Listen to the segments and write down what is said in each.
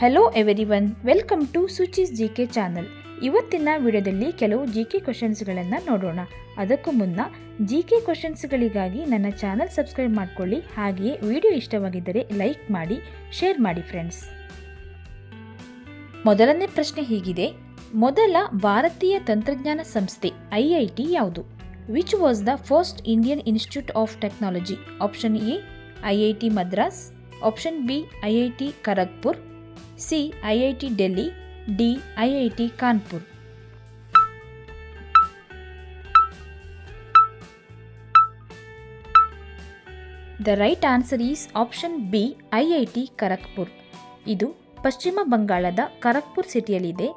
Hello everyone welcome to Suchi's G K channel ಇವತ್ತಿನ ವಿಡಿಯೋದಲ್ಲಿ ಕೆಲವು ಜಿ ಕೆ ಕ್ವಶನ್ಸ್ಗಳನ್ನು ನೋಡೋಣ. ಅದಕ್ಕೂ ಮುನ್ನ ಜಿ ಕೆ ಕ್ವಶನ್ಸ್ಗಳಿಗಾಗಿ ನನ್ನ ಚಾನಲ್ ಸಬ್ಸ್ಕ್ರೈಬ್ ಮಾಡಿಕೊಳ್ಳಿ. ಹಾಗೆಯೇ ವಿಡಿಯೋ ಇಷ್ಟವಾಗಿದ್ದರೆ ಲೈಕ್ ಮಾಡಿ ಶೇರ್ ಮಾಡಿ ಫ್ರೆಂಡ್ಸ್ ಮೊದಲನೇ ಪ್ರಶ್ನೆ ಹೀಗಿದೆ. ಮೊದಲ ಭಾರತೀಯ ತಂತ್ರಜ್ಞಾನ ಸಂಸ್ಥೆ ಐ ಐ ಟಿ ಯಾವುದು? Which was the first Indian institute of technology option A I I T Madras. Option B I I T Kharagpur. C I I T Delhi D I I T Kanpur the right answer is option B I I T Kharagpur ಇದು ಪಶ್ಚಿಮ ಬಂಗಾಳದ ಖರಗ್ಪುರ್ ಸಿಟಿಯಲ್ಲಿದೆ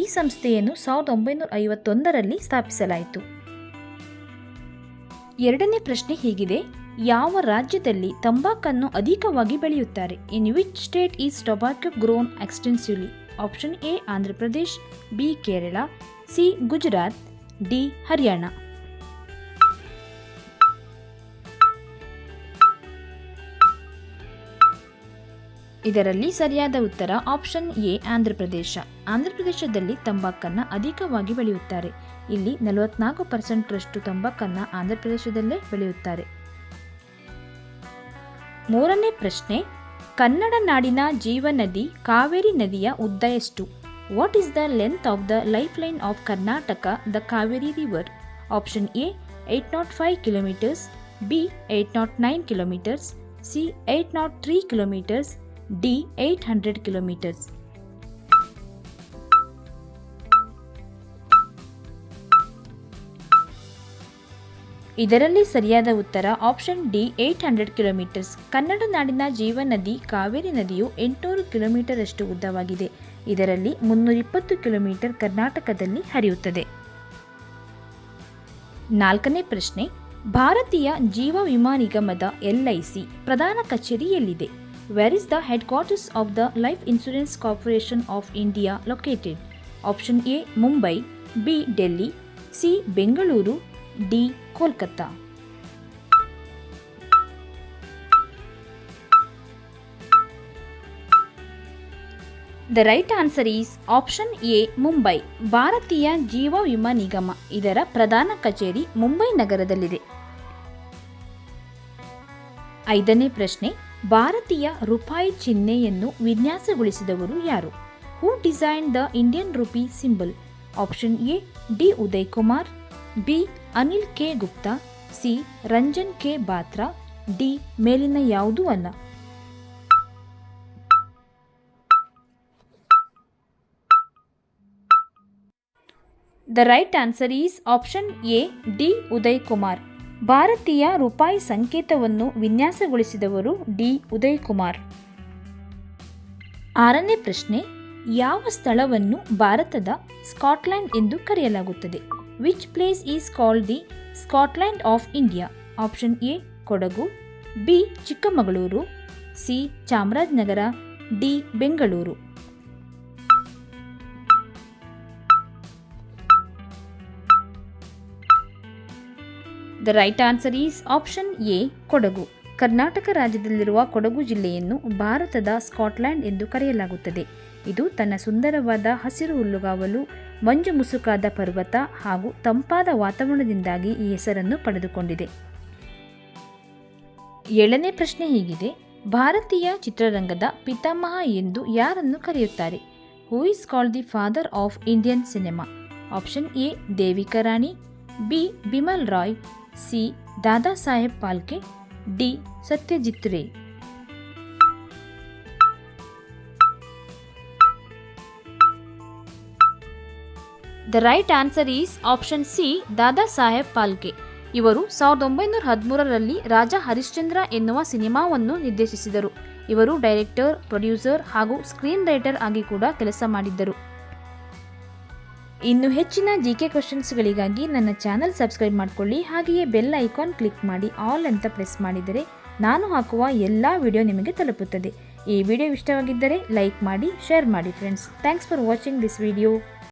ಈ ಸಂಸ್ಥೆಯನ್ನು ಸಾವಿರದ ಒಂಬೈನೂರ ಐವತ್ತೊಂದರಲ್ಲಿ ಸ್ಥಾಪಿಸಲಾಯಿತು. ಎರಡನೇ ಪ್ರಶ್ನೆ ಹೀಗಿದೆ. ಯಾವ ರಾಜ್ಯದಲ್ಲಿ ತಂಬಾಕನ್ನು ಅಧಿಕವಾಗಿ ಬೆಳೆಯುತ್ತಾರೆ? In which state is tobacco grown extensively. Option A, Andhra Pradesh, B, Kerala, C, Gujarat, D, Haryana. ಇದರಲ್ಲಿ ಸರಿಯಾದ ಉತ್ತರ ಆಪ್ಷನ್ ಎ, ಆಂಧ್ರ ಪ್ರದೇಶ. ಆಂಧ್ರ ಪ್ರದೇಶದಲ್ಲಿ ತಂಬಾಕನ್ನು ಅಧಿಕವಾಗಿ ಬೆಳೆಯುತ್ತಾರೆ. ಇಲ್ಲಿ ನಲವತ್ನಾಲ್ಕು ಪರ್ಸೆಂಟ್ರಷ್ಟು ತಂಬಾಕನ್ನು ಆಂಧ್ರ ಪ್ರದೇಶದಲ್ಲೇ ಬೆಳೆಯುತ್ತಾರೆ. ಮೂರನೇ ಪ್ರಶ್ನೆ, ಕನ್ನಡ ನಾಡಿನ ಜೀವನದಿ ಕಾವೇರಿ ನದಿಯ ಉದ್ದ ಎಷ್ಟು? What is the length of the life line of Karnataka the Kaveri river option A eight nought five kilometres B eight nought nine kilometres C eight nought three kilometres D eight hundred kilometres ಇದರಲ್ಲಿ ಸರಿಯಾದ ಉತ್ತರ option D eight hundred kilometres. Kannada ನಾಡಿನ ಜೀವನದಿ, ಕಾವೇರಿ ನದಿಯು ಎಂಟುನೂರು kilometre ಅಷ್ಟು ಉದ್ದವಾಗಿದೆ. ಇದರಲ್ಲಿ ಮುನ್ನೂರ ಇಪ್ಪತ್ತು ಕಿಲೋಮೀಟರ್ ಕರ್ನಾಟಕದಲ್ಲಿ ಹರಿಯುತ್ತದೆ. ನಾಲ್ಕನೇ ಪ್ರಶ್ನೆ. ಭಾರತೀಯ ಜೀವ ವಿಮಾ ನಿಗಮದ ಎಲ್ಐಸಿ ಪ್ರಧಾನ ಕಚೇರಿ ಎಲ್ಲಿದೆ? Where is the headquarters of the life insurance corporation of India located option A Mumbai B Delhi C Bengaluru D, Kolkata. The right answer is option A Mumbai ಭಾರತೀಯ ಜೀವ ವಿಮಾ ನಿಗಮ, ಇದರ ಪ್ರಧಾನ ಕಚೇರಿ ಮುಂಬೈ ನಗರದಲ್ಲಿದೆ. ಐದನೇ ಪ್ರಶ್ನೆ, ಭಾರತೀಯ ರೂಪಾಯಿ ಚಿಹ್ನೆಯನ್ನು ವಿನ್ಯಾಸಗೊಳಿಸಿದವರು ಯಾರು? Who design the Indian rupee symbol option A D Uday Kumar B Anil K Gupta, C Ranjan K Batra, D ಮೇಲಿನ ಯಾವುದೂ ಅಲ್ಲ. The right answer is option A, D Uday Kumar ಭಾರತೀಯ ರೂಪಾಯಿ ಸಂಕೇತವನ್ನು ವಿನ್ಯಾಸಗೊಳಿಸಿದವರು ಡಿ ಉದಯ್ ಕುಮಾರ್ ಆರನೇ ಪ್ರಶ್ನೆ, ಯಾವ ಸ್ಥಳವನ್ನು ಭಾರತದ ಸ್ಕಾಟ್ಲ್ಯಾಂಡ್ ಎಂದು ಕರೆಯಲಾಗುತ್ತದೆ? Which place is called the Scotland of India option A Kodagu B Chikkamagaluru C Chamarajanagar D Bengaluru the right answer is option A Kodagu Karnataka ರಾಜ್ಯದಲ್ಲಿರುವ ಕೊಡಗು ಜಿಲ್ಲೆಯನ್ನು ಭಾರತದ ಸ್ಕಾಟ್ಲ್ಯಾಂಡ್ ಎಂದು ಕರೆಯಲಾಗುತ್ತದೆ ಇದು ತನ್ನ ಸುಂದರವಾದ ಹಸಿರು ಹುಲ್ಲುಗಾವಲು, ಮಂಜು ಮುಸುಕಾದ ಪರ್ವತ ಹಾಗೂ ತಂಪಾದ ವಾತಾವರಣದಿಂದಾಗಿ ಈ ಹೆಸರನ್ನು ಪಡೆದುಕೊಂಡಿದೆ. ಏಳನೇ ಪ್ರಶ್ನೆ ಹೀಗಿದೆ. ಭಾರತೀಯ ಚಿತ್ರರಂಗದ ಪಿತಾಮಹ ಎಂದು ಯಾರನ್ನು ಕರೆಯುತ್ತಾರೆ? Who is called the father of Indian cinema option A Devika Rani B Bimal Roy C Dada Saheb Phalke D Satyajit Ray the right answer is option C Dada Saheb Phalke ಇವರು ಸಾವಿರದ ಒಂಬೈನೂರ ಹದಿಮೂರರಲ್ಲಿ ರಾಜಾ ಹರಿಶ್ಚಂದ್ರ ಎನ್ನುವ ಸಿನಿಮಾವನ್ನು ನಿರ್ದೇಶಿಸಿದರು. ಇವರು director producer ಹಾಗೂ screen writer ಆಗಿ ಕೂಡ ಕೆಲಸ ಮಾಡಿದ್ದರು. ಇನ್ನು ಹೆಚ್ಚಿನ ಜಿ ಕೆ ಕ್ವಶನ್ಸ್ಗಳಿಗಾಗಿ ನನ್ನ ಚಾನಲ್ ಸಬ್ಸ್ಕ್ರೈಬ್ ಮಾಡಿಕೊಳ್ಳಿ. ಹಾಗೆಯೇ ಬೆಲ್ ಐಕಾನ್ ಕ್ಲಿಕ್ ಮಾಡಿ ಆಲ್ ಅಂತ ಪ್ರೆಸ್ ಮಾಡಿದರೆ ನಾನು ಹಾಕುವ ಎಲ್ಲ ವಿಡಿಯೋ ನಿಮಗೆ ತಲುಪುತ್ತದೆ. ಈ ವಿಡಿಯೋ ಇಷ್ಟವಾಗಿದ್ದರೆ ಲೈಕ್ ಮಾಡಿ ಶೇರ್ ಮಾಡಿ friends thanks for watching this video